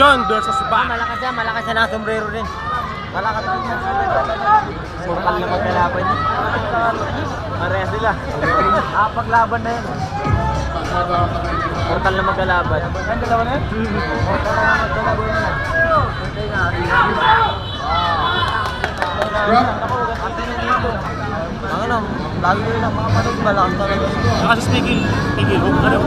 Sean versus Ah, Ba. malakas yan, malakas yan ang sombrero rin. Malakas din yan. Surpal na magkalaban yun. Pareha sila. Ah, paglaban na yan. Portal na magkalaban. Ang dalawa na yan? Portal na magkalaban yan. Ang ano, lagi nyo lang makapanood, malakas talaga. Saka si Stigil. Stigil. Ano?